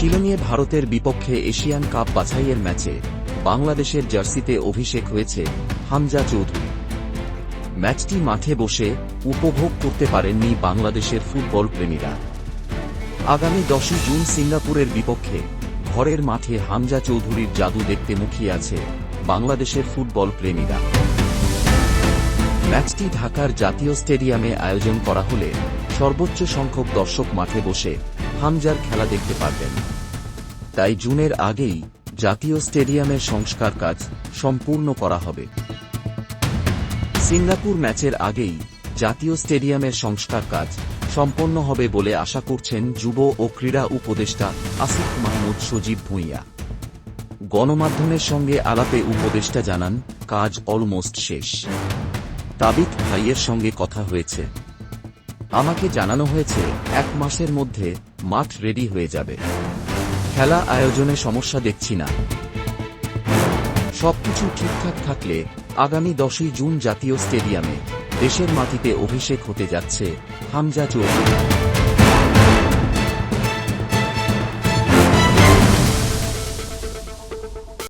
শিলংয়ে ভারতের বিপক্ষে এশিয়ান কাপ বাছাইয়ের ম্যাচে বাংলাদেশের জার্সিতে অভিষেক হয়েছে হামজা চৌধুরী। ম্যাচটি মাঠে বসে উপভোগ করতে পারেননি বাংলাদেশের ফুটবল প্রেমীরা। আগামী দশই জুন সিঙ্গাপুরের বিপক্ষে ঘরের মাঠে হামজা চৌধুরীর জাদু দেখতে মুখিয়ে আছে বাংলাদেশের ফুটবল প্রেমীরা। ম্যাচটি ঢাকার জাতীয় স্টেডিয়ামে আয়োজন করা হলে সর্বোচ্চ সংখ্যক দর্শক মাঠে বসে হামজার খেলা দেখতে পারবেন। তাই জুনের আগেই জাতীয় স্টেডিয়ামের সংস্কার কাজ সম্পূর্ণ করা হবে। সিঙ্গাপুর ম্যাচের আগেই জাতীয় স্টেডিয়ামের সংস্কার কাজ সম্পন্ন হবে বলে আশা করছেন যুব ও ক্রীড়া উপদেষ্টা আসিফ মাহমুদ সজীব ভূঁইয়া। গণমাধ্যমের সঙ্গে আলাপে উপদেষ্টা জানান, কাজ অলমোস্ট শেষ। তাবিত ভাইয়ের সঙ্গে কথা হয়েছে। আমাকে জানানো হয়েছে, এক মাসের মধ্যে মাঠ রেডি হয়ে যাবে। খেলা আয়োজনে সমস্যা দেখছি না। সবকিছু ঠিকঠাক থাকলে আগামী দশই জুন জাতীয় স্টেডিয়ামে দেশের মাটিতে অভিষেক হতে যাচ্ছে হামজা চৌধুরী।